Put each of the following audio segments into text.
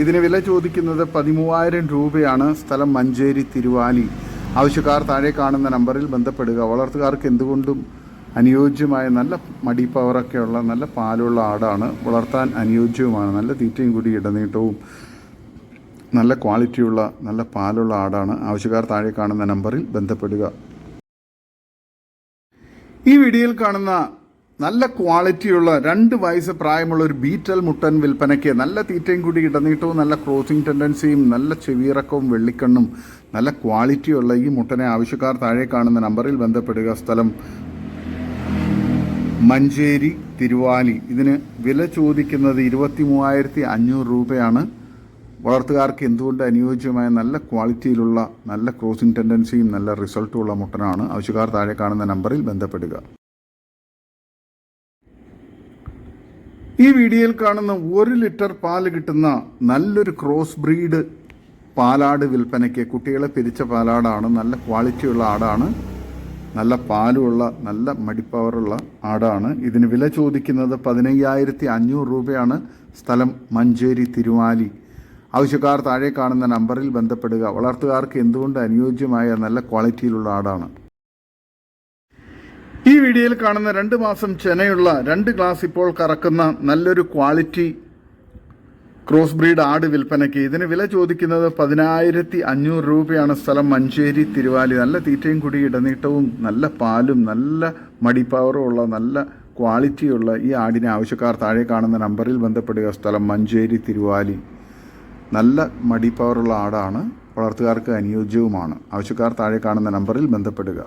ഇതിന് വില ചോദിക്കുന്നത് പതിമൂവായിരം രൂപയാണ്. സ്ഥലം മഞ്ചേരി തിരുവാലി. ആവശ്യക്കാർ താഴെ കാണുന്ന നമ്പറിൽ ബന്ധപ്പെടുക. വളർത്തുകാർക്ക് എന്തുകൊണ്ടും അനുയോജ്യമായ നല്ല മടി പവറൊക്കെയുള്ള നല്ല പാലുള്ള ആടാണ്. വളർത്താൻ അനുയോജ്യവുമാണ്. നല്ല തീറ്റയും കൂടി ഇടനീട്ടവും നല്ല ക്വാളിറ്റിയുള്ള നല്ല പാലുള്ള ആടാണ്. ആവശ്യക്കാർ താഴെ കാണുന്ന നമ്പറിൽ ബന്ധപ്പെടുക. ഈ വീഡിയോയിൽ കാണുന്ന നല്ല ക്വാളിറ്റിയുള്ള രണ്ട് വയസ്സ് പ്രായമുള്ള ഒരു ബീറ്റൽ മുട്ടൻ വിൽപ്പനയ്ക്ക് നല്ല തീറ്റയും കൂടി ഇടനീട്ടവും നല്ല ക്രോസിംഗ് ടെൻഡൻസിയും നല്ല ചെവിയിറക്കവും വെള്ളിക്കണ്ണും നല്ല ക്വാളിറ്റിയുള്ള ഈ മുട്ടനെ ആവശ്യക്കാർ താഴെ കാണുന്ന നമ്പറിൽ ബന്ധപ്പെടുക. സ്ഥലം മഞ്ചേരി തിരുവാലി. ഇതിന് വില ചോദിക്കുന്നത് ഇരുപത്തി മൂവായിരത്തി അഞ്ഞൂറ് രൂപയാണ്. വളർത്തുകാർക്ക് എന്തുകൊണ്ട് അനുയോജ്യമായ നല്ല ക്വാളിറ്റിയിലുള്ള നല്ല ക്രോസിംഗ് ടെൻഡൻസിയും നല്ല റിസൾട്ടുള്ള മുട്ടനാണ് ആവശ്യക്കാർ താഴെ കാണുന്ന നമ്പറിൽ ബന്ധപ്പെടുക. ഈ വീഡിയോയിൽ കാണുന്ന ഒരു ലിറ്റർ പാൽ കിട്ടുന്ന നല്ലൊരു ക്രോസ് ബ്രീഡ് പാലാട് വിൽപ്പനയ്ക്ക് കുട്ടികളെ പിരിച്ച പാലാടാണ്. നല്ല ക്വാളിറ്റിയുള്ള ആടാണ്. നല്ല പാലുമുള്ള നല്ല മടിപ്പവറുള്ള ആടാണ്. ഇതിന് വില ചോദിക്കുന്നത് പതിനയ്യായിരത്തി അഞ്ഞൂറ് രൂപയാണ്. സ്ഥലം മഞ്ചേരി തിരുവാലി. ആവശ്യക്കാർ താഴെ കാണുന്ന നമ്പറിൽ ബന്ധപ്പെടുക. വളർത്തുകാർക്ക് എന്തുകൊണ്ട് അനുയോജ്യമായ നല്ല ക്വാളിറ്റിയിലുള്ള ആടാണ്? ഈ വീഡിയോയിൽ കാണുന്ന രണ്ട് മാസം ചെനയുള്ള രണ്ട് ഗ്ലാസ് ഇപ്പോൾ കറക്കുന്ന നല്ലൊരു ക്വാളിറ്റി ക്രോസ് ബ്രീഡ് ആട് വിൽപ്പനയ്ക്ക്. ഇതിന് വില ചോദിക്കുന്നത് പതിനായിരത്തി അഞ്ഞൂറ് രൂപയാണ് സ്ഥലം മഞ്ചേരി തിരുവാലി. നല്ല തീറ്റയും കൂടി ഇടനീട്ടവും നല്ല പാലും നല്ല മടിപ്പവറും ഉള്ള നല്ല ക്വാളിറ്റിയുള്ള ഈ ആടിനെ ആവശ്യക്കാർ താഴെ കാണുന്ന നമ്പറിൽ ബന്ധപ്പെടുക. സ്ഥലം മഞ്ചേരി തിരുവാലി. നല്ല മടിപ്പവറുള്ള ആടാണ്. വളർത്തുകാർക്ക് അനുയോജ്യവുമാണ്. ആവശ്യക്കാർ താഴെ കാണുന്ന നമ്പറിൽ ബന്ധപ്പെടുക.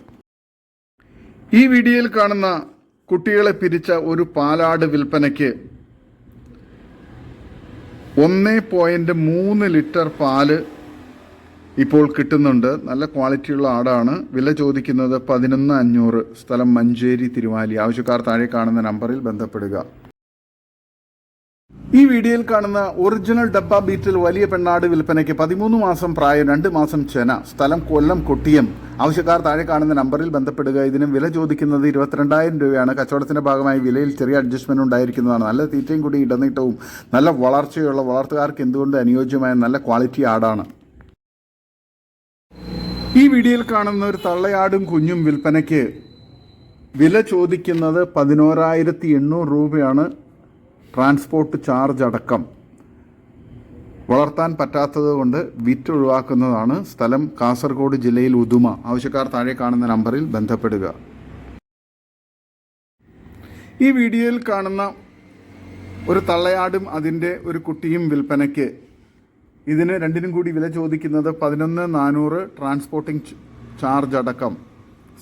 ഈ വീഡിയോയിൽ കാണുന്ന കുട്ടികളെ പിരിച്ച ഒരു പാലാട് വിൽപ്പനയ്ക്ക് ഒന്ന് പോയിന്റ് മൂന്ന് ലിറ്റർ പാൽ ഇപ്പോൾ കിട്ടുന്നുണ്ട്. നല്ല ക്വാളിറ്റിയുള്ള ആടാണ്. വില ചോദിക്കുന്നത് പതിനൊന്ന് അഞ്ഞൂറ്. സ്ഥലം മഞ്ചേരി തിരുവാലി. ആവശ്യക്കാർ താഴെ കാണുന്ന നമ്പറിൽ ബന്ധപ്പെടുക. ഈ വീഡിയോയിൽ കാണുന്ന ഒറിജിനൽ ഡബ്ബ ബീറ്റിൽ വലിയ പെണ്ണാട് വിൽപ്പനയ്ക്ക് പതിമൂന്ന് മാസം പ്രായം രണ്ട് മാസം ചെന സ്ഥലം കൊല്ലം കൊട്ടിയം. ആവശ്യക്കാർ താഴെ കാണുന്ന നമ്പറിൽ ബന്ധപ്പെടുക. ഇതിനും വില ചോദിക്കുന്നത് ഇരുപത്തിരണ്ടായിരം രൂപയാണ്. കച്ചവടത്തിന്റെ ഭാഗമായി വിലയിൽ ചെറിയ അഡ്ജസ്റ്റ്മെന്റ് ഉണ്ടായിരിക്കുന്നതാണ്. നല്ല തീറ്റയും കൂടി ഇടനീട്ടവും നല്ല വളർച്ചയുള്ള വളർത്തുകാർക്ക് എന്തുകൊണ്ട് അനുയോജ്യമായ നല്ല ക്വാളിറ്റി ആടാണ്. ഈ വീഡിയോയിൽ കാണുന്ന ഒരു തള്ളയാടും കുഞ്ഞും വിൽപ്പനയ്ക്ക് വില ചോദിക്കുന്നത് പതിനോരായിരത്തി എണ്ണൂറ് രൂപയാണ്. ട്രാൻസ്പോർട്ട് ചാർജ് അടക്കം വളർത്താൻ പറ്റാത്തത് കൊണ്ട് വിറ്റ് ഒഴിവാക്കുന്നതാണ് സ്ഥലം കാസർഗോഡ് ജില്ലയിൽ ഉദുമ. ആവശ്യക്കാർ താഴെ കാണുന്ന നമ്പറിൽ ബന്ധപ്പെടുക. ഈ വീഡിയോയിൽ കാണുന്ന ഒരു തള്ളയാടും അതിന്റെ ഒരു കുട്ടിയും വിൽപ്പനയ്ക്ക് ഇതിന് രണ്ടിനും കൂടി വില ചോദിക്കുന്നത് പതിനൊന്ന് നാനൂറ് ട്രാൻസ്പോർട്ടിംഗ് ചാർജ് അടക്കം.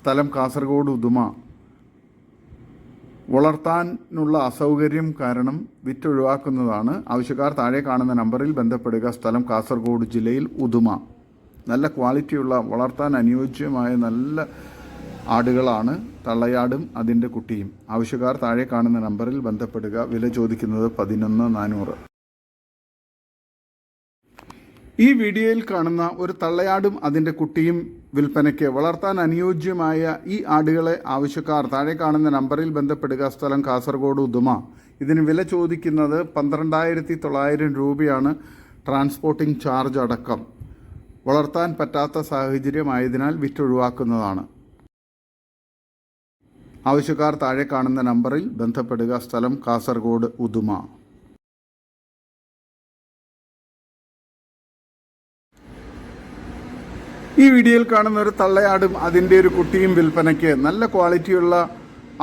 സ്ഥലം കാസർഗോഡ് ഉദുമ. വളർത്താനുള്ള അസൗകര്യം കാരണം വിറ്റൊഴിവാക്കുന്നതാണ്. ആവശ്യക്കാർ താഴെ കാണുന്ന നമ്പറിൽ ബന്ധപ്പെടുക. സ്ഥലം കാസർഗോഡ് ജില്ലയിൽ ഉദുമ. നല്ല ക്വാളിറ്റിയുള്ള വളർത്താൻ അനുയോജ്യമായ നല്ല ആടുകളാണ് തള്ളയാടും അതിന്റെ കുട്ടിയും. ആവശ്യക്കാർ താഴെ കാണുന്ന നമ്പറിൽ ബന്ധപ്പെടുക. വില ചോദിക്കുന്നത് പതിനൊന്ന് നാനൂറ്. ഈ വീഡിയോയിൽ കാണുന്ന ഒരു തള്ളയാടും അതിന്റെ കുട്ടിയും വിൽപ്പനയ്ക്ക് വളർത്താൻ അനുയോജ്യമായ ഈ ആടുകളെ ആവശ്യക്കാർ താഴെ കാണുന്ന നമ്പറിൽ ബന്ധപ്പെടുക. സ്ഥലം കാസർഗോഡ് ഉദുമ. ഇതിന് വില ചോദിക്കുന്നത് പന്ത്രണ്ടായിരത്തി തൊള്ളായിരം രൂപയാണ്. ട്രാൻസ്പോർട്ടിംഗ് ചാർജ് അടക്കം വളർത്താൻ പറ്റാത്ത സാഹചര്യമായതിനാൽ വിറ്റൊഴിവാക്കുന്നതാണ്. ആവശ്യക്കാർ താഴെ കാണുന്ന നമ്പറിൽ ബന്ധപ്പെടുക. സ്ഥലം കാസർഗോഡ് ഉദുമ. ഈ വീഡിയോയിൽ കാണുന്ന ഒരു തള്ളയാടും അതിന്റെ ഒരു കുട്ടിയും വിൽപ്പനയ്ക്ക് നല്ല ക്വാളിറ്റിയുള്ള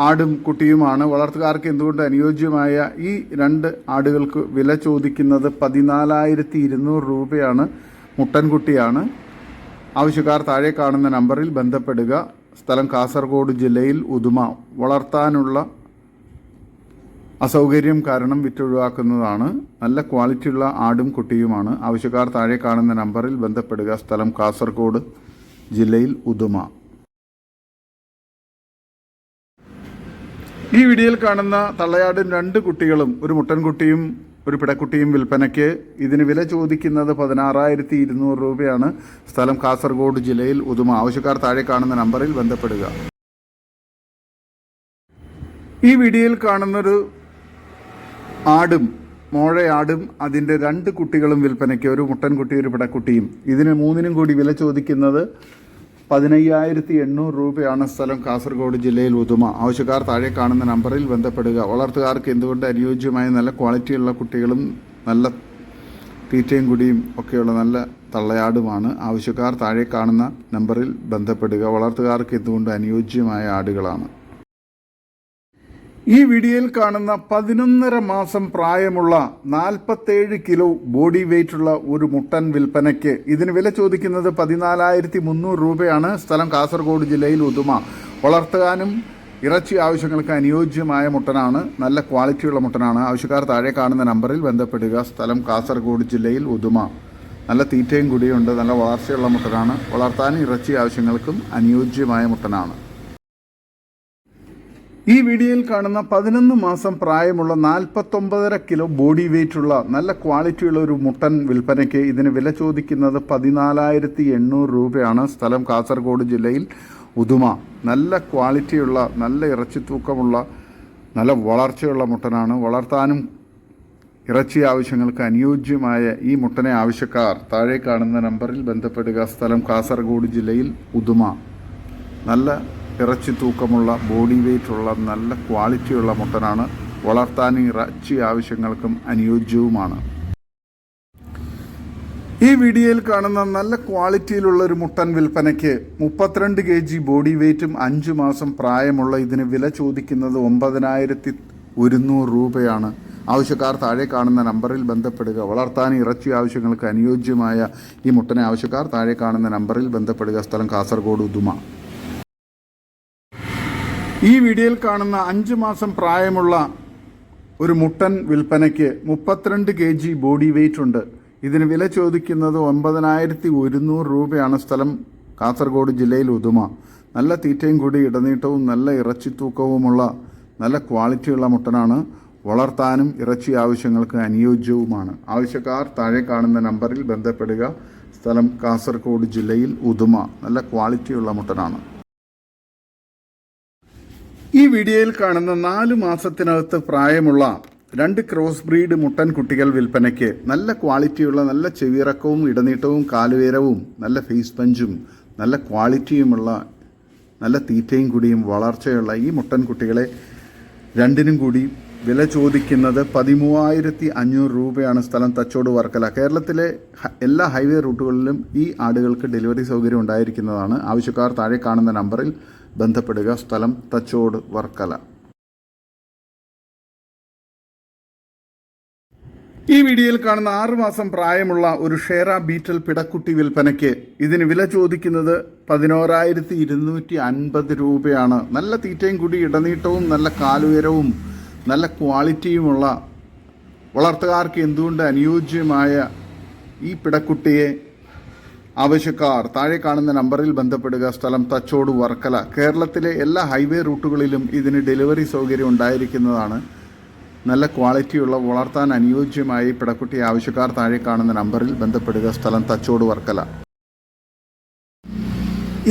ആടും കുട്ടിയുമാണ്. വളർത്തുകാർക്ക് എന്തുകൊണ്ട് അനുയോജ്യമായ ഈ രണ്ട് ആടുകൾക്ക് വില ചോദിക്കുന്നത് പതിനാലായിരത്തി ഇരുന്നൂറ് രൂപയാണ് മുട്ടൻകുട്ടിയാണ് ആവശ്യക്കാർ താഴെ കാണുന്ന നമ്പറിൽ ബന്ധപ്പെടുക. സ്ഥലം കാസർഗോഡ് ജില്ലയിൽ ഉദുമ. വളർത്താനുള്ള അസൗകര്യം കാരണം വിറ്റൊഴിവാക്കുന്നതാണ്. നല്ല ക്വാളിറ്റിയുള്ള ആടും കുട്ടിയുമാണ്. ആവശ്യക്കാർ താഴെ കാണുന്ന നമ്പറിൽ ബന്ധപ്പെടുക. സ്ഥലം കാസർഗോഡ് ജില്ലയിൽ ഉദുമ. ഈ വീഡിയോയിൽ കാണുന്ന തള്ളയാടും രണ്ട് കുട്ടികളും ഒരു മുട്ടൻകുട്ടിയും ഒരു പിടക്കുട്ടിയും വിൽപ്പനയ്ക്ക് ഇതിന് വില ചോദിക്കുന്നത് പതിനാറായിരത്തി ഇരുന്നൂറ് രൂപയാണ്. സ്ഥലം കാസർഗോഡ് ജില്ലയിൽ ഉദുമ. ആവശ്യക്കാർ താഴെ കാണുന്ന നമ്പറിൽ ബന്ധപ്പെടുക. ഈ വീഡിയോയിൽ കാണുന്നൊരു ആടും മോഴയാടും അതിന്റെ രണ്ട് കുട്ടികളും വിൽപ്പനയ്ക്ക് ഒരു മുട്ടൻകുട്ടി ഒരു പിടക്കുട്ടിയും. ഇതിന് മൂന്നിനും കൂടി വില ചോദിക്കുന്നത് പതിനയ്യായിരത്തി എണ്ണൂറ് രൂപയാണ് സ്ഥലം കാസർഗോഡ് ജില്ലയിൽ ഉദുമ. ആവശ്യക്കാർ താഴെ കാണുന്ന നമ്പറിൽ ബന്ധപ്പെടുക. വളർത്തുകാർക്ക് എന്തുകൊണ്ട് അനുയോജ്യമായ നല്ല ക്വാളിറ്റിയുള്ള കുട്ടികളും നല്ല തീറ്റയും കുടിയും ഒക്കെയുള്ള നല്ല തള്ളയാടുമാണ്? ആവശ്യക്കാർ താഴെ കാണുന്ന നമ്പറിൽ ബന്ധപ്പെടുക. വളർത്തുകാർക്ക് എന്തുകൊണ്ട് അനുയോജ്യമായ ആടുകളാണ്? ഈ വീഡിയോയിൽ കാണുന്ന പതിനൊന്നര മാസം പ്രായമുള്ള നാൽപ്പത്തേഴ് കിലോ ബോഡി വെയിറ്റ് ഉള്ള ഒരു മുട്ടൻ വിൽപ്പനയ്ക്ക് ഇതിന് വില ചോദിക്കുന്നത് പതിനാലായിരത്തി മുന്നൂറ് രൂപയാണ്. സ്ഥലം കാസർഗോഡ് ജില്ലയിൽ ഉദുമ. വളർത്താനും ഇറച്ചി ആവശ്യങ്ങൾക്ക് അനുയോജ്യമായ മുട്ടനാണ്. നല്ല ക്വാളിറ്റിയുള്ള മുട്ടനാണ്. ആവശ്യക്കാർ താഴെ കാണുന്ന നമ്പറിൽ ബന്ധപ്പെടുക. സ്ഥലം കാസർഗോഡ് ജില്ലയിൽ ഉദുമ. നല്ല തീറ്റയും കുടിയുണ്ട്. നല്ല വളർച്ചയുള്ള മുട്ടനാണ്. വളർത്താനും ഇറച്ചി ആവശ്യങ്ങൾക്കും അനുയോജ്യമായ മുട്ടനാണ്. ഈ വീഡിയോയിൽ കാണുന്ന പതിനൊന്ന് മാസം പ്രായമുള്ള നാൽപ്പത്തൊമ്പതര കിലോ ബോഡി വെയിറ്റ് ഉള്ള നല്ല ക്വാളിറ്റിയുള്ള ഒരു മുട്ടൻ വിൽപ്പനയ്ക്ക് ഇതിന് വില ചോദിക്കുന്നത് പതിനാലായിരത്തി എണ്ണൂറ് രൂപയാണ്. സ്ഥലം കാസർഗോഡ് ജില്ലയിൽ ഉദുമ. നല്ല ക്വാളിറ്റിയുള്ള നല്ല ഇറച്ചി തൂക്കമുള്ള നല്ല വളർച്ചയുള്ള മുട്ടനാണ്. വളർത്താനും ഇറച്ചി ആവശ്യങ്ങൾക്ക് അനുയോജ്യമായ ഈ മുട്ടനെ ആവശ്യക്കാർ താഴെ കാണുന്ന നമ്പറിൽ ബന്ധപ്പെടുക. സ്ഥലം കാസർഗോഡ് ജില്ലയിൽ ഉദുമ. നല്ല ഇറച്ചി തൂക്കമുള്ള ബോഡി വെയിറ്റ് ഉള്ള നല്ല ക്വാളിറ്റിയുള്ള മുട്ടനാണ് വളർത്താനും ഇറച്ചി ആവശ്യങ്ങൾക്കും അനുയോജ്യവുമാണ്. ഈ വീഡിയോയിൽ കാണുന്ന നല്ല ക്വാളിറ്റിയിലുള്ള ഒരു മുട്ടൻ വിൽപ്പനയ്ക്ക് മുപ്പത്തിരണ്ട് കെ ജി ബോഡി വെയ്റ്റും അഞ്ച് മാസം പ്രായമുള്ള ഇതിന് വില ചോദിക്കുന്നത് ഒമ്പതിനായിരത്തി ഒരുന്നൂറ് രൂപയാണ്. ആവശ്യക്കാർ താഴെ കാണുന്ന നമ്പറിൽ ബന്ധപ്പെടുക. വളർത്താൻ ഇറച്ചി ആവശ്യങ്ങൾക്ക് അനുയോജ്യമായ ഈ മുട്ടനെ ആവശ്യക്കാർ താഴെ കാണുന്ന നമ്പറിൽ ബന്ധപ്പെടുക. സ്ഥലം കാസർഗോഡ് ഉദുമ. ഈ വീഡിയോയിൽ കാണുന്ന അഞ്ച് മാസം പ്രായമുള്ള ഒരു മുട്ടൻ വിൽപ്പനയ്ക്ക് മുപ്പത്തിരണ്ട് കെ ജി ബോഡി വെയിറ്റ് ഉണ്ട്. ഇതിന് വില ചോദിക്കുന്നത് ഒമ്പതിനായിരത്തി ഒരുന്നൂറ് രൂപയാണ് സ്ഥലം. കാസർഗോഡ് ജില്ലയിൽ ഉദുമ. നല്ല തീറ്റയും കൂടി ഇടനീട്ടവും നല്ല ഇറച്ചി തൂക്കവുമുള്ള നല്ല ക്വാളിറ്റിയുള്ള മുട്ടനാണ്. വളർത്താനും ഇറച്ചി ആവശ്യങ്ങൾക്ക് അനുയോജ്യവുമാണ്. ആവശ്യക്കാർ താഴെ കാണുന്ന നമ്പറിൽ ബന്ധപ്പെടുക. സ്ഥലം കാസർഗോഡ് ജില്ലയിൽ ഉദുമ. നല്ല ക്വാളിറ്റിയുള്ള മുട്ടനാണ്. ഈ വീഡിയോയിൽ കാണുന്ന നാല് മാസത്തിനകത്ത് പ്രായമുള്ള രണ്ട് ക്രോസ് ബ്രീഡ് മുട്ടൻ കുട്ടികൾ വിൽപ്പനയ്ക്ക് നല്ല ക്വാളിറ്റിയുള്ള നല്ല ചെവിയിറക്കവും ഇടനീട്ടവും കാലുവേരവും നല്ല ഫേസ് പഞ്ചും നല്ല ക്വാളിറ്റിയുമുള്ള നല്ല തീറ്റയും കൂടിയും വളർച്ചയുള്ള ഈ മുട്ടൻ കുട്ടികളെ രണ്ടിനും കൂടി വില ചോദിക്കുന്നത് പതിമൂവായിരത്തി അഞ്ഞൂറ് രൂപയാണ് സ്ഥലം തച്ചോട് വർക്കല. കേരളത്തിലെ എല്ലാ ഹൈവേ റൂട്ടുകളിലും ഈ ആടുകൾക്ക് ഡെലിവറി സൗകര്യം ഉണ്ടായിരിക്കുന്നതാണ്. ആവശ്യക്കാർ താഴെ കാണുന്ന നമ്പറിൽ ബന്ധപ്പെടുക. സ്ഥലം തച്ചോട് വർക്കല. ഈ വീഡിയോയിൽ കാണുന്ന ആറു മാസം പ്രായമുള്ള ഒരു ഷേറ ബീറ്റൽ പിടക്കുട്ടി വിൽപ്പനയ്ക്ക് ഇതിന് വില ചോദിക്കുന്നത് പതിനോരായിരത്തി ഇരുന്നൂറ്റി അൻപത് രൂപയാണ്. നല്ല തീറ്റയും കൂടി ഇടനീട്ടവും നല്ല കാലുയരവും നല്ല ക്വാളിറ്റിയുമുള്ള വളർത്തുകാർക്ക് എന്തുകൊണ്ട് അനുയോജ്യമായ ഈ പിടക്കുട്ടിയെ ആവശ്യക്കാർ താഴെ കാണുന്ന നമ്പറിൽ ബന്ധപ്പെടുക സ്ഥലം തച്ചോട് വർക്കല കേരളത്തിലെ എല്ലാ ഹൈവേ റൂട്ടുകളിലും ഇതിന് ഡെലിവറി സൗകര്യം ഉണ്ടായിരിക്കുന്നതാണ്. നല്ല ക്വാളിറ്റിയുള്ള വളർത്താൻ അനുയോജ്യമായി പിടക്കുട്ടി ആവശ്യക്കാർ താഴെ കാണുന്ന നമ്പറിൽ ബന്ധപ്പെടുക സ്ഥലം തച്ചോട് വർക്കല.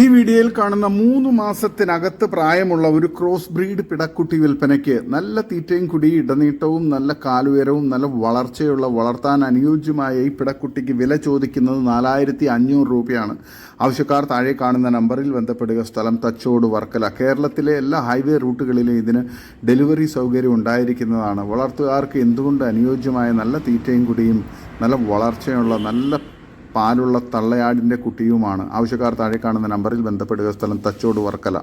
ഈ വീഡിയോയിൽ കാണുന്ന മൂന്ന് മാസത്തിനകത്ത് പ്രായമുള്ള ഒരു ക്രോസ് ബ്രീഡ് പിടക്കുട്ടി വിൽപ്പനയ്ക്ക് നല്ല തീറ്റയും കുടി ഇടനീട്ടവും നല്ല കാലുയരവും നല്ല വളർച്ചയുള്ള വളർത്താൻ അനുയോജ്യമായ ഈ പിടക്കുട്ടിക്ക് വില ചോദിക്കുന്നത് നാലായിരത്തി അഞ്ഞൂറ് രൂപയാണ്. ആവശ്യക്കാർ താഴെ കാണുന്ന നമ്പറിൽ ബന്ധപ്പെടുക. സ്ഥലം തച്ചോട് വർക്കല. കേരളത്തിലെ എല്ലാ ഹൈവേ റൂട്ടുകളിലും ഇതിന് ഡെലിവറി സൗകര്യം ഉണ്ടായിരിക്കുന്നതാണ്. വളർത്തുകാർക്ക് എന്തുകൊണ്ട് അനുയോജ്യമായ നല്ല തീറ്റയും കുടിയും നല്ല വളർച്ചയുള്ള നല്ല പാലുള്ള തള്ളയാടിന്റെ കുട്ടിയുമാണ്. ആവശ്യക്കാർ താഴെ കാണുന്ന നമ്പറിൽ ബന്ധപ്പെടുക. സ്ഥലം തച്ചോട് വർക്കല.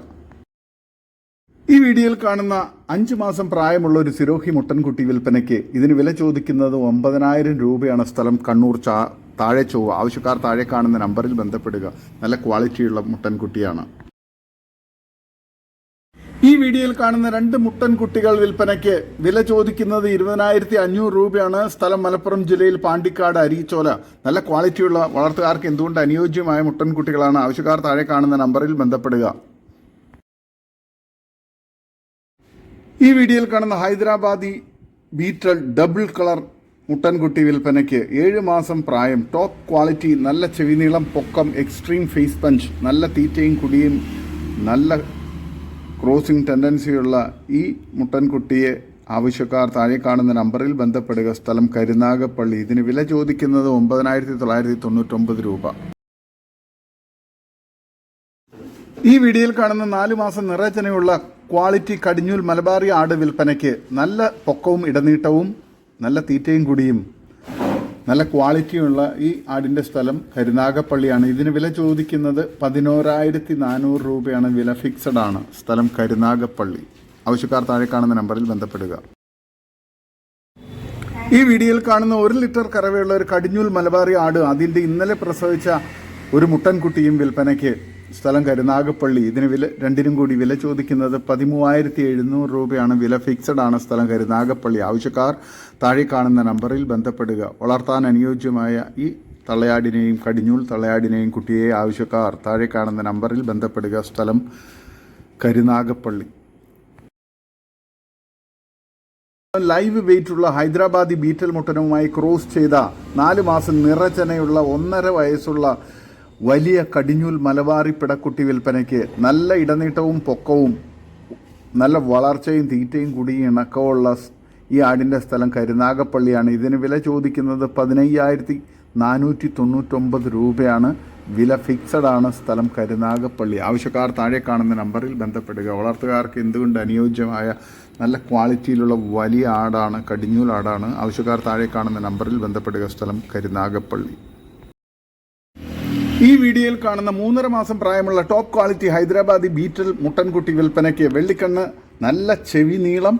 ഈ വീഡിയോയിൽ കാണുന്ന അഞ്ചു മാസം പ്രായമുള്ള ഒരു സിരോഹി മുട്ടൻകുട്ടി വിൽപ്പനയ്ക്ക് ഇതിന് വില ചോദിക്കുന്നത് ഒമ്പതിനായിരം രൂപയാണ്. സ്ഥലം കണ്ണൂർ ചാ താഴെ ചൊവ്വ. ആവശ്യക്കാർ താഴെ കാണുന്ന നമ്പറിൽ ബന്ധപ്പെടുക. നല്ല ക്വാളിറ്റിയുള്ള മുട്ടൻകുട്ടിയാണ്. ഈ വീഡിയോയിൽ കാണുന്ന രണ്ട് മുട്ടൻ കുട്ടികൾ വിൽപ്പനയ്ക്ക് വില ചോദിക്കുന്നത് ഇരുപതിനായിരത്തി അഞ്ഞൂറ് രൂപയാണ്. സ്ഥലം മലപ്പുറം ജില്ലയിൽ പാണ്ടിക്കാട് അരീച്ചോല. നല്ല ക്വാളിറ്റിയുള്ള വളർത്തുകാർക്ക് എന്തുകൊണ്ട് അനുയോജ്യമായ മുട്ടൻ കുട്ടികളാണ്? ആവശ്യക്കാർ താഴെ കാണുന്ന നമ്പറിൽ ബന്ധപ്പെടുക. ഈ വീഡിയോയിൽ കാണുന്ന ഹൈദരാബാദി ബീറ്റൽ ഡബിൾ കളർ മുട്ടൻകുട്ടി വിൽപ്പനയ്ക്ക് ഏഴ് മാസം പ്രായം ടോപ്പ് ക്വാളിറ്റി നല്ല ചെവിനീളം പൊക്കം എക്സ്ട്രീം ഫേസ് പഞ്ച് നല്ല തീറ്റയും കുടിയും നല്ല ക്രോസിംഗ് ടെൻഡൻസിയുള്ള ഈ മുട്ടൻകുട്ടിയെ ആവശ്യക്കാർ താഴെ കാണുന്ന നമ്പറിൽ ബന്ധപ്പെടുക. സ്ഥലം കരുനാഗപ്പള്ളി. ഇതിന് വില ചോദിക്കുന്നത് ഒമ്പതിനായിരത്തി തൊള്ളായിരത്തി തൊണ്ണൂറ്റൊമ്പത് രൂപ. ഈ വീഡിയോയിൽ കാണുന്ന നാലു മാസം നിറചനയുള്ള ക്വാളിറ്റി കടിഞ്ഞൂൽ മലബാറി ആട് വിൽപ്പനയ്ക്ക് നല്ല പൊക്കവും ഇടനീട്ടവും നല്ല തീറ്റയും കുടിയും നല്ല ക്വാളിറ്റിയുള്ള ഈ ആടിന്റെ സ്ഥലം കരുനാഗപ്പള്ളിയാണ്. ഇതിന് വില ചോദിക്കുന്നത് പതിനോരായിരത്തി നാനൂറ് രൂപയാണ്. വില ഫിക്സഡ് ആണ്. സ്ഥലം കരുനാഗപ്പള്ളി. ആവശ്യക്കാർ താഴെ കാണുന്ന നമ്പറിൽ ബന്ധപ്പെടുക. ഈ വീഡിയോയിൽ കാണുന്ന ഒരു ലിറ്റർ കറവയുള്ള ഒരു കടിഞ്ഞൂൽ മലബാറി ആട് അതിന്റെ ഇന്നലെ പ്രസവിച്ച ഒരു മുട്ടൻകുട്ടിയും വിൽപ്പനയ്ക്ക് സ്ഥലം കരുനാഗപ്പള്ളി ഇതിന് വില രണ്ടിനും കൂടി വില ചോദിക്കുന്നത് പതിമൂവായിരത്തി എഴുന്നൂറ് രൂപയാണ്. വില ഫിക്സഡ് ആണ് സ്ഥലം കരുനാഗപ്പള്ളി ആവശ്യക്കാർ താഴെ കാണുന്ന നമ്പറിൽ ബന്ധപ്പെടുക. വളർത്താൻ അനുയോജ്യമായ ഈ തള്ളയാടിനെയും കടിഞ്ഞൂൽ തള്ളയാടിനെയും കുട്ടിയെ ആവശ്യക്കാർ താഴെ കാണുന്ന നമ്പറിൽ ബന്ധപ്പെടുക. സ്ഥലം കരുനാഗപ്പള്ളി ലൈവ് വെയിറ്റുള്ള ഹൈദരാബാദി ബീറ്റൽ മുട്ടനുമായി ക്രോസ് ചെയ്ത നാല് മാസം നിറചനയുള്ള ഒന്നര വയസ്സുള്ള വലിയ കടിഞ്ഞൂൽ മലബാറി പിടക്കുട്ടി വിൽപ്പനയ്ക്ക് നല്ല ഇടനീട്ടവും പൊക്കവും നല്ല വളർച്ചയും തീറ്റയും കൂടി ഇണക്കമുള്ള ഈ ആടിന്റെ സ്ഥലം കരുനാഗപ്പള്ളിയാണ് ഇതിന് വില ചോദിക്കുന്നത് പതിനയ്യായിരത്തി നാനൂറ്റി തൊണ്ണൂറ്റൊമ്പത് രൂപയാണ്. വില ഫിക്സഡ് ആണ് സ്ഥലം കരുനാഗപ്പള്ളി ആവശ്യക്കാർ താഴെ കാണുന്ന നമ്പറിൽ ബന്ധപ്പെടുക. വളർത്തുകാർക്ക് എന്തുകൊണ്ട് അനുയോജ്യമായ നല്ല ക്വാളിറ്റിയിലുള്ള വലിയ ആടാണ് കടിഞ്ഞൂൽ ആടാണ്? ആവശ്യക്കാർ താഴെ കാണുന്ന നമ്പറിൽ ബന്ധപ്പെടുക. സ്ഥലം കരുനാഗപ്പള്ളി ഈ വീഡിയോയിൽ കാണുന്ന മൂന്നര മാസം പ്രായമുള്ള ടോപ്പ് ക്വാളിറ്റി ഹൈദരാബാദി ബീറ്റൽ മുട്ടൻകുട്ടി വിൽപ്പനയ്ക്ക് വെള്ളിക്കണ്ണ് നല്ല ചെവി നീളം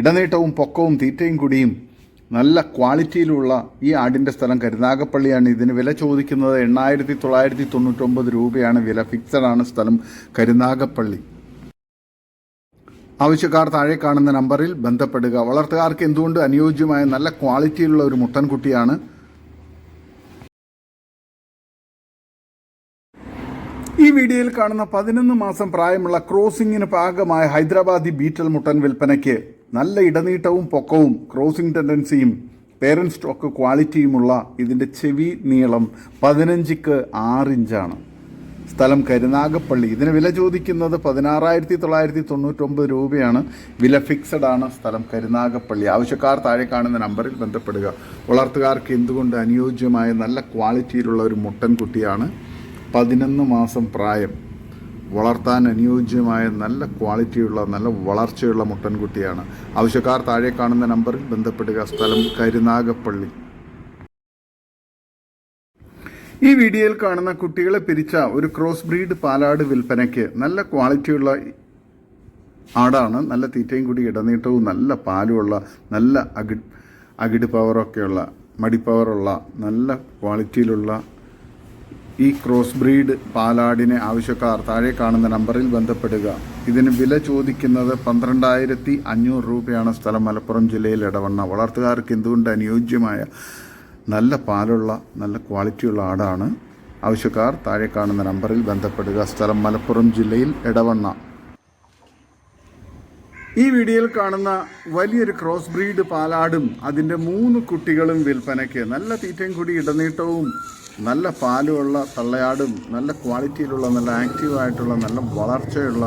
ഇടനീട്ടവും പൊക്കവും തീറ്റയും കുടിയും. നല്ല ക്വാളിറ്റിയിലുള്ള ഈ ആടിന്റെ സ്ഥലം കരുനാഗപ്പള്ളിയാണ് ഇതിന് വില ചോദിക്കുന്നത്. എണ്ണായിരത്തി തൊള്ളായിരത്തി തൊണ്ണൂറ്റൊമ്പത് രൂപയാണ് വില. ഫിക്സഡ് ആണ് സ്ഥലം കരുനാഗപ്പള്ളി. ആവശ്യക്കാർ താഴെ കാണുന്ന നമ്പറിൽ ബന്ധപ്പെടുക. വളർത്തുകാർക്ക് എന്തുകൊണ്ട് അനുയോജ്യമായ നല്ല ക്വാളിറ്റിയിലുള്ള ഒരു മുട്ടൻകുട്ടിയാണ് ഈ വീഡിയോയിൽ കാണുന്ന പതിനൊന്ന് മാസം പ്രായമുള്ള ക്രോസിംഗിന് പാകമായ ഹൈദരാബാദി ബീറ്റൽ മുട്ടൻ വിൽപ്പനയ്ക്ക് നല്ല ഇടനീട്ടവും പൊക്കവും ക്രോസിംഗ് ടെൻഡൻസിയും പേരന്റ് സ്റ്റോക്ക് ക്വാളിറ്റിയുമുള്ള ഇതിന്റെ ചെവി നീളം പതിനഞ്ചിക്ക് ആറിഞ്ചാണ്. സ്ഥലം കരുനാഗപ്പള്ളി. ഇതിന് വില ചോദിക്കുന്നത് പതിനാറായിരത്തി തൊള്ളായിരത്തി തൊണ്ണൂറ്റൊമ്പത് രൂപയാണ്. വില ഫിക്സഡ് ആണ് സ്ഥലം കരുനാഗപ്പള്ളി. ആവശ്യക്കാർ താഴെ കാണുന്ന നമ്പറിൽ ബന്ധപ്പെടുക. വളർത്തുകാർക്ക് എന്തുകൊണ്ട് അനുയോജ്യമായ നല്ല ക്വാളിറ്റിയിലുള്ള ഒരു മുട്ടൻ കുട്ടിയാണ് പതിനൊന്ന് മാസം പ്രായം വളർത്താൻ അനുയോജ്യമായ നല്ല ക്വാളിറ്റിയുള്ള നല്ല വളർച്ചയുള്ള മുട്ടൻകുട്ടിയാണ്. ആവശ്യക്കാർ താഴെ കാണുന്ന നമ്പറിൽ ബന്ധപ്പെടുക. സ്ഥലം കരുനാഗപ്പള്ളി. ഈ വീഡിയോയിൽ കാണുന്ന കുട്ടികളെ പിരിച്ച ഒരു ക്രോസ് ബ്രീഡ് പാലാട് വിൽപ്പനയ്ക്ക് നല്ല ക്വാളിറ്റിയുള്ള ആടാണ് നല്ല തീറ്റയും കൂടി ഇടനീട്ടവും നല്ല പാലുമുള്ള നല്ല അഗി അകിട് പവറൊക്കെയുള്ള മടി പവറുള്ള നല്ല ക്വാളിറ്റിയിലുള്ള ഈ ക്രോസ് ബ്രീഡ് പാലാടിനെ ആവശ്യക്കാർ താഴെ കാണുന്ന നമ്പറിൽ ബന്ധപ്പെടുക. ഇതിന് വില ചോദിക്കുന്നത് പന്ത്രണ്ടായിരത്തി അഞ്ഞൂറ് രൂപയാണ് സ്ഥലം മലപ്പുറം ജില്ലയിൽ ഇടവണ്ണ. വളർത്തുകാർക്ക് എന്തുകൊണ്ട് അനുയോജ്യമായ നല്ല പാലുള്ള നല്ല ക്വാളിറ്റിയുള്ള ആടാണ്? ആവശ്യക്കാർ താഴെ കാണുന്ന നമ്പറിൽ ബന്ധപ്പെടുക. സ്ഥലം മലപ്പുറം ജില്ലയിൽ ഇടവണ്ണ. ഈ വീഡിയോയിൽ കാണുന്ന വലിയൊരു ക്രോസ് ബ്രീഡ് പാലാടും അതിന്റെ മൂന്ന് കുട്ടികളും വിൽപ്പനയ്ക്ക് നല്ല തീറ്റയും കൂടി ഇടനീട്ടവും നല്ല പാലുമുള്ള തള്ളയാടും നല്ല ക്വാളിറ്റിയിലുള്ള നല്ല ആക്റ്റീവായിട്ടുള്ള നല്ല വളർച്ചയുള്ള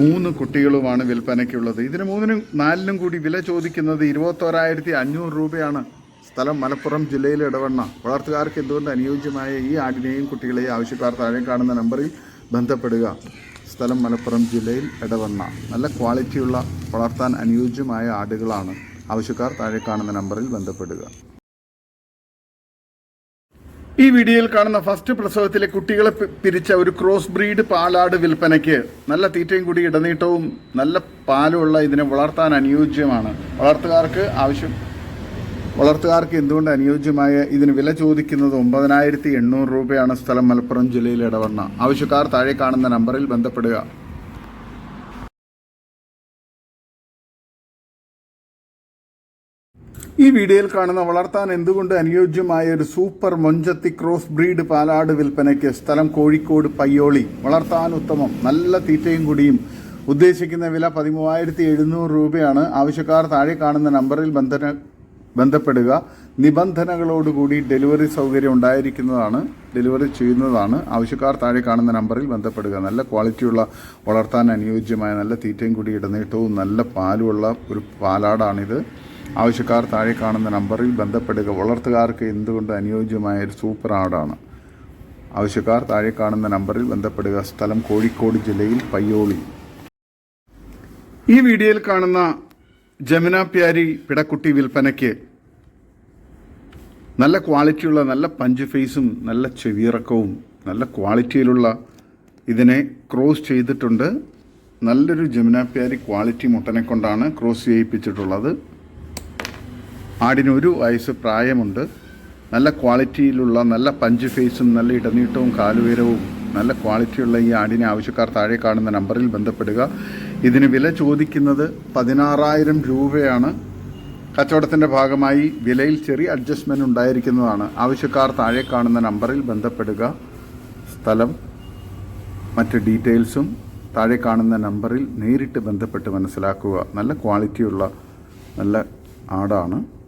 മൂന്ന് കുട്ടികളുമാണ് വിൽപ്പനയ്ക്കുള്ളത്. ഇതിന് മൂന്നിനും നാലിനും കൂടി വില ചോദിക്കുന്നത് ഇരുപത്തോരായിരത്തി അഞ്ഞൂറ് രൂപയാണ്. സ്ഥലം മലപ്പുറം ജില്ലയിലെ ഇടവണ്ണ. വളർത്തുകാർക്ക് എന്തുകൊണ്ട് അനുയോജ്യമായ ഈ ആടിനെയും കുട്ടികളെയും ആവശ്യക്കാർ താഴെ കാണുന്ന നമ്പറിൽ ബന്ധപ്പെടുക? സ്ഥലം മലപ്പുറം ജില്ലയിൽ ഇടവണ്ണ. നല്ല ക്വാളിറ്റിയുള്ള വളർത്താൻ അനുയോജ്യമായ ആടുകളാണ് ആവശ്യക്കാർ താഴെ കാണുന്ന നമ്പറിൽ ബന്ധപ്പെടുക. ഈ വീഡിയോയിൽ കാണുന്ന ഫസ്റ്റ് പ്രസവത്തിലെ കുട്ടികളെ പിരിച്ച ഒരു ക്രോസ് ബ്രീഡ് പാലാട് വിൽപ്പനയ്ക്ക് നല്ല തീറ്റയും കൂടി ഇടനീട്ടവും നല്ല പാലുമുള്ള ഇതിനെ വളർത്താൻ അനുയോജ്യമാണ്. വളർത്തുകാർക്ക് ആവശ്യം വളർത്തുകാർക്ക് എന്തുകൊണ്ട് അനുയോജ്യമായ ഇതിന് വില ചോദിക്കുന്നത് ഒമ്പതിനായിരത്തി എണ്ണൂറ് രൂപയാണ് സ്ഥലം മലപ്പുറം ജില്ലയിലെ ഇടവണ്ണ. ആവശ്യക്കാർ താഴെ കാണുന്ന നമ്പറിൽ ബന്ധപ്പെടുക. ഈ വീഡിയോയിൽ കാണുന്ന വളർത്താൻ എന്തുകൊണ്ട് അനുയോജ്യമായ ഒരു സൂപ്പർ മൊഞ്ചത്തി ക്രോസ് ബ്രീഡ് പാലാട് വിൽപ്പനയ്ക്ക് സ്ഥലം കോഴിക്കോട് പയ്യോളി. വളർത്താൻ ഉത്തമം. നല്ല തീറ്റയും കൂടിയും. ഉദ്ദേശിക്കുന്ന വില പതിമൂവായിരത്തി എഴുന്നൂറ് രൂപയാണ്. ആവശ്യക്കാർ താഴെ കാണുന്ന നമ്പറിൽ ബന്ധന ബന്ധപ്പെടുക. നിബന്ധനകളോടുകൂടി ഡെലിവറി സൗകര്യം ഉണ്ടായിരിക്കുന്നതാണ്. ഡെലിവറി ചെയ്യുന്നതാണ്. ആവശ്യക്കാർ താഴെ കാണുന്ന നമ്പറിൽ ബന്ധപ്പെടുക. നല്ല ക്വാളിറ്റിയുള്ള വളർത്താൻ അനുയോജ്യമായ നല്ല തീറ്റയും കൂടി ഇടനീട്ടവും നല്ല പാലുമുള്ള ഒരു പാലാടാണിത്. ആവശ്യക്കാർ താഴെ കാണുന്ന നമ്പറിൽ ബന്ധപ്പെടുക വളർത്തുകാർക്ക് എന്തുകൊണ്ട് അനുയോജ്യമായ ഒരു സൂപ്പർ ആടാണ്? ആവശ്യക്കാർ താഴെ കാണുന്ന നമ്പറിൽ ബന്ധപ്പെടുക സ്ഥലം കോഴിക്കോട് ജില്ലയിൽ പയ്യോളി. ഈ വീഡിയോയിൽ കാണുന്ന ജമുന പ്യാരി പിടക്കുട്ടി വിൽപ്പനയ്ക്ക് നല്ല ക്വാളിറ്റിയുള്ള നല്ല പഞ്ച് ഫേസും നല്ല ചെവിയിറക്കവും നല്ല ക്വാളിറ്റിയിലുള്ള ഇതിനെ ക്രോസ് ചെയ്തിട്ടുണ്ട്. നല്ലൊരു ജമുന പ്യാരി ക്വാളിറ്റി മുട്ടനെ കൊണ്ടാണ് ക്രോസ് ചെയ്യിപ്പിച്ചിട്ടുള്ളത്. ആടിന് ഒരു വയസ്സ് പ്രായമുണ്ട്. നല്ല ക്വാളിറ്റിയിലുള്ള നല്ല പഞ്ച് ഫേസും നല്ല ഇടനീട്ടവും കാലുയരവും നല്ല ക്വാളിറ്റിയുള്ള ഈ ആടിനെ ആവശ്യക്കാർ താഴെ കാണുന്ന നമ്പറിൽ ബന്ധപ്പെടുക. ഇതിന് വില ചോദിക്കുന്നത് പതിനാറായിരം രൂപയാണ്. കച്ചവടത്തിന്റെ ഭാഗമായി വിലയിൽ ചെറിയ അഡ്ജസ്റ്റ്മെന്റ് ഉണ്ടായിരിക്കുന്നതാണ്. ആവശ്യക്കാർ താഴെ കാണുന്ന നമ്പറിൽ ബന്ധപ്പെടുക. സ്ഥലം മറ്റ് ഡീറ്റെയിൽസും താഴെ കാണുന്ന നമ്പറിൽ നേരിട്ട് ബന്ധപ്പെട്ട് മനസ്സിലാക്കുക. നല്ല ക്വാളിറ്റിയുള്ള നല്ല ആടാണ്.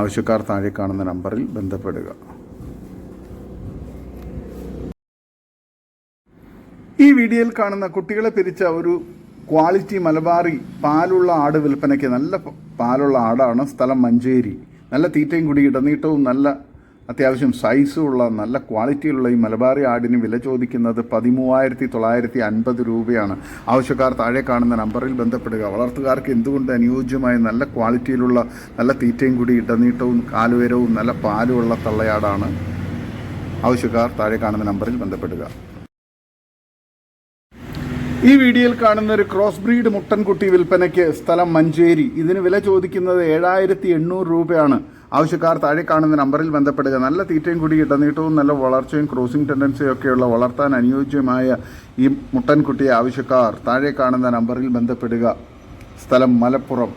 ആവശ്യക്കാർ താഴെ കാണുന്ന നമ്പറിൽ ബന്ധപ്പെടുക. ഈ വീഡിയോയിൽ കാണുന്ന കുട്ടികളെ പിരിച്ച ഒരു ക്വാളിറ്റി മലബാറി പാലുള്ള ആട് വിൽപ്പനയ്ക്ക് നല്ല പാലുള്ള ആടാണ്. സ്ഥലം മഞ്ചേരി. നല്ല തീറ്റയും കൂടി ഇടനീട്ടവും നല്ല അത്യാവശ്യം സൈസും ഉള്ള നല്ല ക്വാളിറ്റിയുള്ള ഈ മലബാറി ആടിന് വില ചോദിക്കുന്നത് പതിമൂവായിരത്തി തൊള്ളായിരത്തി അൻപത് രൂപയാണ്. ആവശ്യക്കാർ താഴെ കാണുന്ന നമ്പറിൽ ബന്ധപ്പെടുക. വളർത്തുകാർക്ക് എന്തുകൊണ്ട് അനുയോജ്യമായ നല്ല ക്വാളിറ്റിയിലുള്ള നല്ല തീറ്റയും കൂടി ഇടനീട്ടവും കാലുയരവും നല്ല പാലുമുള്ള തള്ളയാടാണ് ആവശ്യക്കാർ താഴെ കാണുന്ന നമ്പറിൽ ബന്ധപ്പെടുക. ഈ വീഡിയോയിൽ കാണുന്ന ഒരു ക്രോസ് ബ്രീഡ് മുട്ടൻകുട്ടി വിൽപ്പനയ്ക്ക് സ്ഥലം മഞ്ചേരി. ഇതിന് വില ചോദിക്കുന്നത് ഏഴായിരത്തി എണ്ണൂറ് രൂപയാണ്. ആവശ്യക്കാർ താഴെ കാണുന്ന നമ്പറിൽ ബന്ധപ്പെടുക. നല്ല തീറ്റയും കൂടി ഇടനീട്ടവും നല്ല വളർച്ചയും ക്രോസിംഗ് ടെൻഡൻസിയും ഒക്കെയുള്ള വളർത്താൻ അനുയോജ്യമായ ഈ മുട്ടൻകുട്ടിയെ ആവശ്യക്കാർ താഴെ കാണുന്ന നമ്പറിൽ ബന്ധപ്പെടുക. സ്ഥലം മലപ്പുറം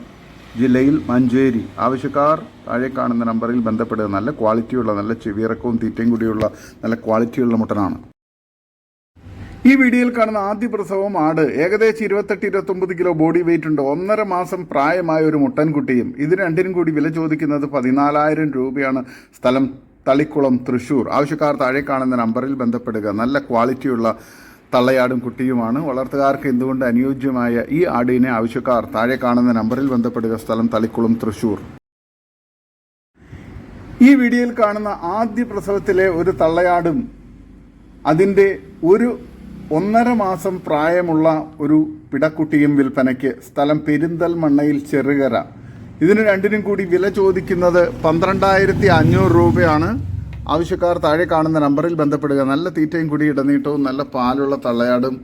ജില്ലയിൽ മഞ്ചേരി. ആവശ്യക്കാർ താഴെ കാണുന്ന നമ്പറിൽ ബന്ധപ്പെടുക. നല്ല ക്വാളിറ്റിയുള്ള നല്ല ചെവിയിറക്കവും തീറ്റയും കൂടിയുള്ള നല്ല ക്വാളിറ്റിയുള്ള മുട്ടനാണ്. ഈ വീഡിയോയിൽ കാണുന്ന ആദ്യ പ്രസവം ആട്. ഏകദേശം ഇരുപത്തെട്ട് ഇരുപത്തൊമ്പത് കിലോ ബോഡി വെയിറ്റ് ഉണ്ട്. ഒന്നര മാസം പ്രായമായ ഒരു മുട്ടൻകുട്ടിയും. ഇത് രണ്ടിനും കൂടി വില ചോദിക്കുന്നത് പതിനാലായിരം രൂപയാണ്. സ്ഥലം തളിക്കുളം തൃശൂർ. ആവശ്യക്കാർ താഴെ കാണുന്ന നമ്പറിൽ ബന്ധപ്പെടുക. നല്ല ക്വാളിറ്റിയുള്ള തള്ളയാടും കുട്ടിയുമാണ്. വളർത്തുകാർക്ക് എന്തുകൊണ്ട് അനുയോജ്യമായ ഈ ആടിനെ ആവശ്യക്കാർ താഴെ കാണുന്ന നമ്പറിൽ ബന്ധപ്പെടുക? സ്ഥലം തളിക്കുളം തൃശൂർ. ഈ വീഡിയോയിൽ കാണുന്ന ആദ്യ പ്രസവത്തിലെ ഒരു തള്ളയാടും അതിന്റെ ഒരു ഒന്നര മാസം പ്രായമുള്ള ഒരു പിടക്കുട്ടിയും വിൽപ്പനയ്ക്ക് സ്ഥലം പെരിന്തൽമണ്ണയിൽ ചെറുകര. ഇതിന് രണ്ടിനും കൂടി വില ചോദിക്കുന്നത് പന്ത്രണ്ടായിരത്തി അഞ്ഞൂറ് രൂപയാണ്. ആവശ്യക്കാർ താഴെ കാണുന്ന നമ്പറിൽ ബന്ധപ്പെടുക. നല്ല തീറ്റയും കൂടി ഇടനീട്ടവും നല്ല പാലുള്ള തള്ളയാടും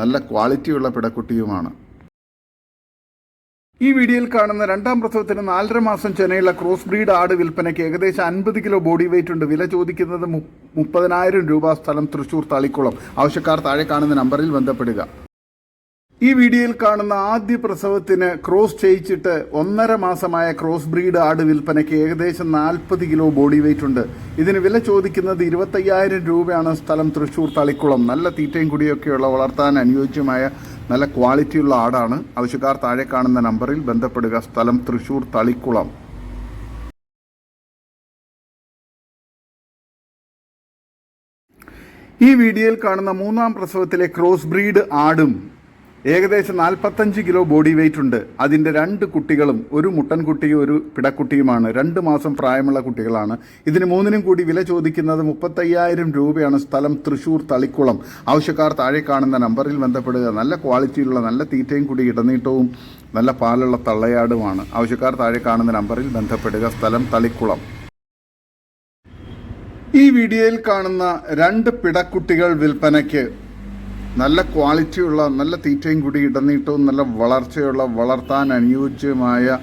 നല്ല ക്വാളിറ്റിയുള്ള പിടക്കുട്ടിയുമാണ്. ഈ വീഡിയോയിൽ കാണുന്ന രണ്ടാം പ്രസവത്തിന് നാലര മാസം ചെനയുള്ള ക്രോസ് ബ്രീഡ് ആട് വിൽപ്പനയ്ക്ക് ഏകദേശം അൻപത് കിലോ ബോഡി വെയിറ്റ് ഉണ്ട്. വില ചോദിക്കുന്നത് മുപ്പതിനായിരം രൂപ സ്ഥലം തൃശൂർ തളിക്കുളം. ആവശ്യക്കാർ താഴെ കാണുന്ന നമ്പറിൽ ബന്ധപ്പെടുക. ഈ വീഡിയോയിൽ കാണുന്ന ആദ്യ പ്രസവത്തിന് ക്രോസ് ചെയ്യിച്ചിട്ട് ഒന്നര മാസമായ ക്രോസ് ബ്രീഡ് ആട് വിൽപ്പനയ്ക്ക് ഏകദേശം നാൽപ്പത് കിലോ ബോഡി വെയിറ്റ് ഉണ്ട്. ഇതിന് വില ചോദിക്കുന്നത് ഇരുപത്തയ്യായിരം രൂപയാണ് സ്ഥലം തൃശൂർ തളിക്കുളം. നല്ല തീറ്റയും കുടിയൊക്കെയുള്ള വളർത്താൻ അനുയോജ്യമായ നല്ല ക്വാളിറ്റിയുള്ള ആടാണ്. ആവശ്യക്കാർ താഴെ കാണുന്ന നമ്പറിൽ ബന്ധപ്പെടുക. സ്ഥലം തൃശൂർ തളിക്കുളം. ഈ വീഡിയോയിൽ കാണുന്ന മൂന്നാം പ്രസവത്തിലെ ക്രോസ് ബ്രീഡ് ആടും ഏകദേശം നാൽപ്പത്തഞ്ച് കിലോ ബോഡി വെയിറ്റ് ഉണ്ട്. അതിന്റെ രണ്ട് കുട്ടികളും ഒരു മുട്ടൻകുട്ടിയും ഒരു പിടക്കുട്ടിയുമാണ്. രണ്ട് മാസം പ്രായമുള്ള കുട്ടികളാണ്. ഇതിന് മൂന്നിനും കൂടി വില ചോദിക്കുന്നത് മുപ്പത്തയ്യായിരം രൂപയാണ്. സ്ഥലം തൃശൂർ തളിക്കുളം. ആവശ്യക്കാർ താഴെ കാണുന്ന നമ്പറിൽ ബന്ധപ്പെടുക. നല്ല ക്വാളിറ്റിയുള്ള നല്ല തീറ്റയും കൂടി ഇടനീട്ടവും നല്ല പാലുള്ള തള്ളയാടുമാണ്. ആവശ്യക്കാർ താഴെ കാണുന്ന നമ്പറിൽ ബന്ധപ്പെടുക. സ്ഥലം തളിക്കുളം. ഈ വീഡിയോയിൽ കാണുന്ന രണ്ട് പിടക്കുട്ടികൾ വിൽപ്പനയ്ക്ക് നല്ല ക്വാളിറ്റിയുള്ള നല്ല തീറ്റയും കൂടി ഇടനീട്ടവും നല്ല വളർച്ചയുള്ള വളർത്താൻ അനുയോജ്യമായ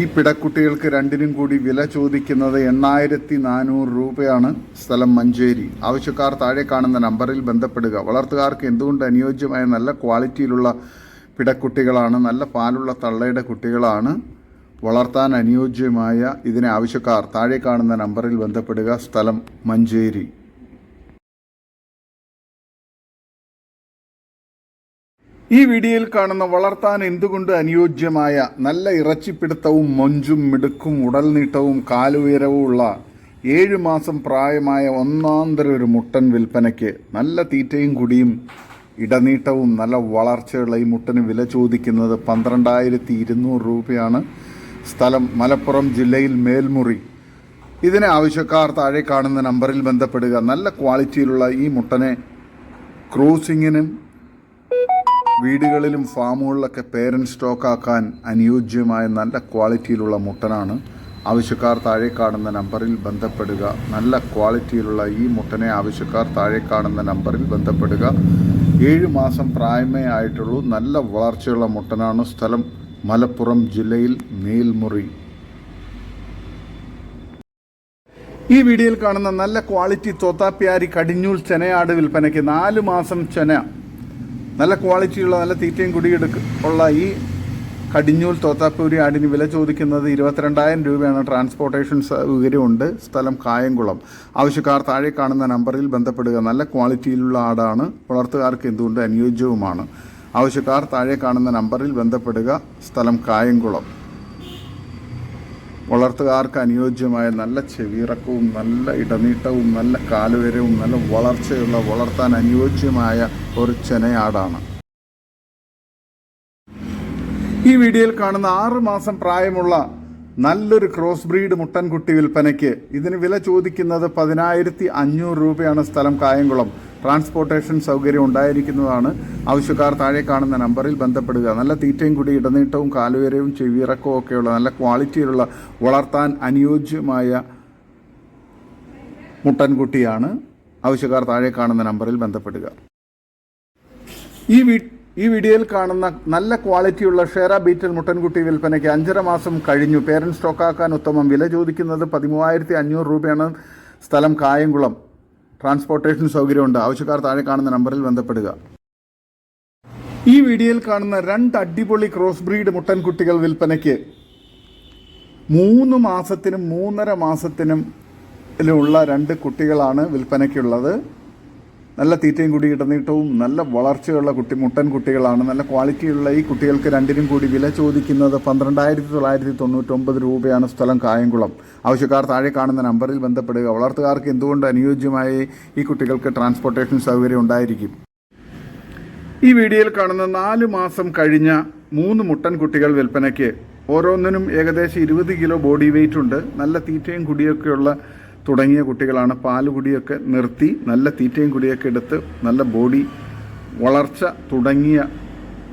ഈ പിടക്കുട്ടികൾക്ക് രണ്ടിനും കൂടി വില ചോദിക്കുന്നത് എണ്ണായിരത്തി നാനൂറ് രൂപയാണ് സ്ഥലം മഞ്ചേരി. ആവശ്യക്കാർ താഴെ കാണുന്ന നമ്പറിൽ ബന്ധപ്പെടുക. വളർത്തുകാർക്ക് എന്തുകൊണ്ട് അനുയോജ്യമായ നല്ല ക്വാളിറ്റിയിലുള്ള പിടക്കുട്ടികളാണ് നല്ല പാലുള്ള തള്ളയുടെ കുട്ടികളാണ് വളർത്താൻ അനുയോജ്യമായ ഇതിനെ ആവശ്യക്കാർ താഴെ കാണുന്ന നമ്പറിൽ ബന്ധപ്പെടുക. സ്ഥലം മഞ്ചേരി. ഈ വീഡിയോയിൽ കാണുന്ന വളർത്താൻ എന്തുകൊണ്ട് അനുയോജ്യമായ നല്ല ഇറച്ചിപ്പിടുത്തവും മൊഞ്ചും മിടുക്കും ഉടൽനീട്ടവും കാലുയരവും ഉള്ള ഏഴു മാസം പ്രായമായ ഒന്നാന്തര ഒരു മുട്ടൻ വിൽപ്പനയ്ക്ക് നല്ല തീറ്റയും കുടിയും ഇടനീട്ടവും നല്ല വളർച്ചയുള്ള ഈ മുട്ടന് വില ചോദിക്കുന്നത് പന്ത്രണ്ടായിരത്തി ഇരുന്നൂറ് രൂപയാണ്. സ്ഥലം മലപ്പുറം ജില്ലയിൽ മേൽമുറി. ഇതിനെ ആവശ്യക്കാർ താഴെ കാണുന്ന നമ്പറിൽ ബന്ധപ്പെടുക. നല്ല ക്വാളിറ്റിയിലുള്ള ഈ മുട്ടനെ ക്രൂസിങ്ങിനും വീടുകളിലും ഫാമുകളിലൊക്കെ പേരന്റ് സ്റ്റോക്കാക്കാൻ അനുയോജ്യമായ നല്ല ക്വാളിറ്റിയിലുള്ള മുട്ടനാണ്. ആവശ്യക്കാർ താഴെ കാണുന്ന നമ്പറിൽ ബന്ധപ്പെടുക. നല്ല ക്വാളിറ്റിയിലുള്ള ഈ മുട്ടനെ ആവശ്യക്കാർ താഴെ കാണുന്ന നമ്പറിൽ ബന്ധപ്പെടുക. ഏഴ് മാസം പ്രായമേ ആയിട്ടുള്ളൂ. നല്ല വളർച്ചയുള്ള മുട്ടനാണ്. സ്ഥലം മലപ്പുറം ജില്ലയിൽ മേൽമുറി. ഈ വീഡിയോയിൽ കാണുന്ന നല്ല ക്വാളിറ്റി തോത്താപ്പിയാരി കടിഞ്ഞൂൽ ചെനയാട് വിൽപ്പനയ്ക്ക് നാല് മാസം ചെന. നല്ല ക്വാളിറ്റിയുള്ള നല്ല തീറ്റയും കുടിയെടുക്ക ഉള്ള ഈ കടിഞ്ഞൂൽ തോത്താപ്പൂരി ആടിന് വില ചോദിക്കുന്നത് ഇരുപത്തിരണ്ടായിരം രൂപയാണ്. ട്രാൻസ്പോർട്ടേഷൻ സൗകര്യമുണ്ട്. സ്ഥലം കായംകുളം. ആവശ്യക്കാർ താഴെ കാണുന്ന നമ്പറിൽ ബന്ധപ്പെടുക. നല്ല ക്വാളിറ്റിയിലുള്ള ആടാണ്. വളർത്തുകാർക്ക് എന്തുകൊണ്ട് അനുയോജ്യവുമാണ്? ആവശ്യക്കാർ താഴെ കാണുന്ന നമ്പറിൽ ബന്ധപ്പെടുക. സ്ഥലം കായംകുളം. വളർത്തുകാർക്ക് അനുയോജ്യമായ നല്ല ചെവിയിറക്കവും നല്ല ഇടനീട്ടവും നല്ല കാലുവരവും നല്ല വളർച്ചയുള്ള വളർത്താൻ അനുയോജ്യമായ ഒരു ചെനയാടാണ്. ഈ വീഡിയോയിൽ കാണുന്ന ആറ് മാസം പ്രായമുള്ള നല്ലൊരു ക്രോസ് ബ്രീഡ് മുട്ടൻകുട്ടി വിൽപ്പനയ്ക്ക് ഇതിന് വില ചോദിക്കുന്നത് പതിനായിരത്തി അഞ്ഞൂറ് രൂപയാണ് സ്ഥലം കായംകുളം. ട്രാൻസ്പോർട്ടേഷൻ സൗകര്യം ഉണ്ടായിരിക്കുന്നതാണ്. ആവശ്യക്കാർ താഴെ കാണുന്ന നമ്പറിൽ ബന്ധപ്പെടുക. നല്ല തീറ്റയും കൂടി ഇടനീട്ടവും കാലുവരവും ചെവിയിറക്കവും ഒക്കെയുള്ള നല്ല ക്വാളിറ്റിയിലുള്ള വളർത്താൻ അനുയോജ്യമായ മുട്ടൻകുട്ടിയാണ് ആവശ്യക്കാർ താഴെ കാണുന്ന നമ്പറിൽ ബന്ധപ്പെടുക. ഈ വീ ഈ വീഡിയോയിൽ കാണുന്ന നല്ല ക്വാളിറ്റിയുള്ള ഷേറ ബീറ്റൽ മുട്ടൻകുട്ടി വിൽപ്പനയ്ക്ക് അഞ്ചര മാസം കഴിഞ്ഞു. പേരന്റ് സ്റ്റോക്കാക്കാൻ ഉത്തമം. വില ചോദിക്കുന്നത് പതിമൂവായിരത്തി അഞ്ഞൂറ് രൂപയാണ്. സ്ഥലം കായംകുളം. ട്രാൻസ്പോർട്ടേഷൻ സൗകര്യമുണ്ട്. ആവശ്യക്കാർ താഴെ കാണുന്ന നമ്പറിൽ ബന്ധപ്പെടുക. ഈ വീഡിയോയിൽ കാണുന്ന രണ്ട് അടിപൊളി ക്രോസ് ബ്രീഡ് മുട്ടൻകുട്ടികൾ വിൽപ്പനയ്ക്ക് മൂന്ന് മാസത്തിനും മൂന്നര മാസത്തിനും ഉള്ള രണ്ട് കുട്ടികളാണ് വിൽപ്പനയ്ക്കുള്ളത്. നല്ല തീറ്റയും കൂടി ഇടനീട്ടവും നല്ല വളർച്ചയുള്ള കുട്ടി മുട്ടൻ കുട്ടികളാണ്. നല്ല ക്വാളിറ്റിയുള്ള ഈ കുട്ടികൾക്ക് രണ്ടിനും കൂടി വില ചോദിക്കുന്നത് പന്ത്രണ്ടായിരത്തി തൊള്ളായിരത്തി തൊണ്ണൂറ്റൊമ്പത് രൂപയാണ് സ്ഥലം കായംകുളം. ആവശ്യക്കാർ താഴെ കാണുന്ന നമ്പറിൽ ബന്ധപ്പെടുക. വളർത്തുകാർക്ക് എന്തുകൊണ്ട് അനുയോജ്യമായി ഈ കുട്ടികൾക്ക് ട്രാൻസ്പോർട്ടേഷൻ സൗകര്യം ഉണ്ടായിരിക്കും? ഈ വീഡിയോയിൽ കാണുന്ന നാല് മാസം കഴിഞ്ഞ മൂന്ന് മുട്ടൻ കുട്ടികൾ വിൽപ്പനയ്ക്ക് ഓരോന്നിനും ഏകദേശം ഇരുപത് കിലോ ബോഡി വെയിറ്റ് ഉണ്ട്. നല്ല തീറ്റയും കുടിയൊക്കെയുള്ള തുടങ്ങിയ കുട്ടികളാണ് പാലുകുടിയൊക്കെ നിർത്തി നല്ല തീറ്റയും കുടിയൊക്കെ എടുത്ത് നല്ല ബോഡി വളർച്ച തുടങ്ങിയ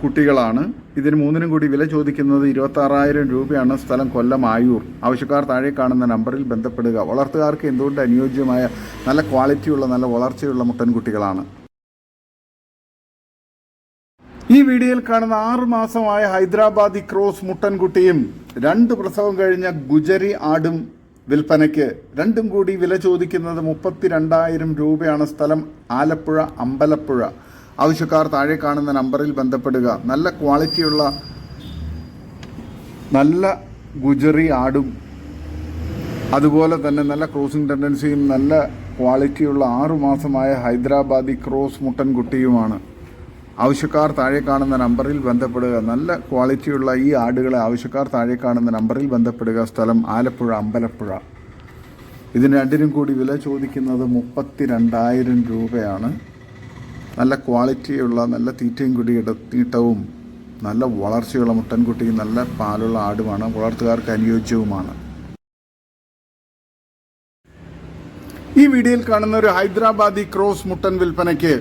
കുട്ടികളാണ്. ഇതിന് മൂന്നിനും കൂടി വില ചോദിക്കുന്നത് ഇരുപത്താറായിരം രൂപയാണ്. സ്ഥലം കൊല്ലം ആയൂർ. ആവശ്യക്കാർ താഴെ കാണുന്ന നമ്പറിൽ ബന്ധപ്പെടുക. വളർത്തുകാർക്ക് എന്തുകൊണ്ട് അനുയോജ്യമായ നല്ല ക്വാളിറ്റിയുള്ള നല്ല വളർച്ചയുള്ള മുട്ടൻകുട്ടികളാണ് ഈ വീഡിയോയിൽ കാണുന്ന ആറു മാസമായ ഹൈദരാബാദി ക്രോസ് മുട്ടൻകുട്ടിയും രണ്ട് പ്രസവം കഴിഞ്ഞ ഗുജറി ആടും വിൽപ്പനയ്ക്ക് രണ്ടും കൂടി വില ചോദിക്കുന്നത് മുപ്പത്തിരണ്ടായിരം രൂപയാണ് സ്ഥലം ആലപ്പുഴ അമ്പലപ്പുഴ. ആവശ്യക്കാർ താഴെ കാണുന്ന നമ്പറിൽ ബന്ധപ്പെടുക. നല്ല ക്വാളിറ്റിയുള്ള നല്ല ഗുജറി ആടും. അതുപോലെ തന്നെ നല്ല ക്രോസിംഗ് ടെൻഡൻസിയും നല്ല ക്വാളിറ്റിയുള്ള ആറുമാസമായ ഹൈദരാബാദി ക്രോസ് മുട്ടൻകുട്ടിയുമാണ്. ആവശ്യക്കാർ താഴെ കാണുന്ന നമ്പറിൽ ബന്ധപ്പെടുക. നല്ല ക്വാളിറ്റിയുള്ള ഈ ആടുകളെ ആവശ്യക്കാർ താഴെ കാണുന്ന നമ്പറിൽ ബന്ധപ്പെടുക. സ്ഥലം ആലപ്പുഴ അമ്പലപ്പുഴ. ഇതിന് രണ്ടിനും കൂടി വില ചോദിക്കുന്നത് മുപ്പത്തി രണ്ടായിരം രൂപയാണ്. നല്ല ക്വാളിറ്റിയുള്ള നല്ല തീറ്റയും കൂടി ഇടത്തീട്ടവും നല്ല വളർച്ചയുള്ള മുട്ടൻകുട്ടിയും നല്ല പാലുള്ള ആടുമാണ് വളർത്തുകാർക്ക് അനുയോജ്യവുമാണ്. ഈ വീഡിയോയിൽ കാണുന്ന ഒരു ഹൈദരാബാദി ക്രോസ് മുട്ടൻ വിൽപ്പനയ്ക്ക്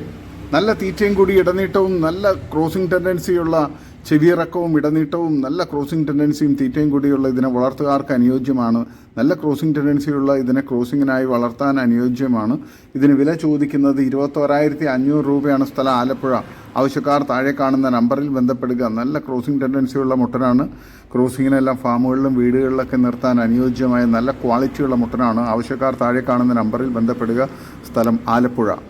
നല്ല തീറ്റയും കൂടി ഇടനീട്ടവും നല്ല ക്രോസിംഗ് ടെൻഡൻസിയുള്ള ചെവിയിറക്കവും ഇടനീട്ടവും നല്ല ക്രോസിംഗ് ടെൻഡൻസിയും തീറ്റയും കൂടിയുള്ള ഇതിനെ വളർത്തുകാർക്ക് അനുയോജ്യമാണ്. നല്ല ക്രോസിംഗ് ടെൻഡൻസിയുള്ള ഇതിനെ ക്രോസിങ്ങിനായി വളർത്താൻ അനുയോജ്യമാണ്. ഇതിന് വില ചോദിക്കുന്നത് ഇരുപത്തോരായിരത്തി അഞ്ഞൂറ് രൂപയാണ് സ്ഥലം ആലപ്പുഴ. ആവശ്യക്കാർ താഴെ കാണുന്ന നമ്പറിൽ ബന്ധപ്പെടുക. നല്ല ക്രോസിംഗ് ടെൻഡൻസിയുള്ള മുട്ടനാണ്. ക്രോസിങ്ങിനെല്ലാം ഫാമുകളിലും വീടുകളിലൊക്കെ നിർത്താൻ അനുയോജ്യമായ നല്ല ക്വാളിറ്റിയുള്ള മുട്ടനാണ്. ആവശ്യക്കാർ താഴെ കാണുന്ന നമ്പറിൽ ബന്ധപ്പെടുക. സ്ഥലം ആലപ്പുഴ.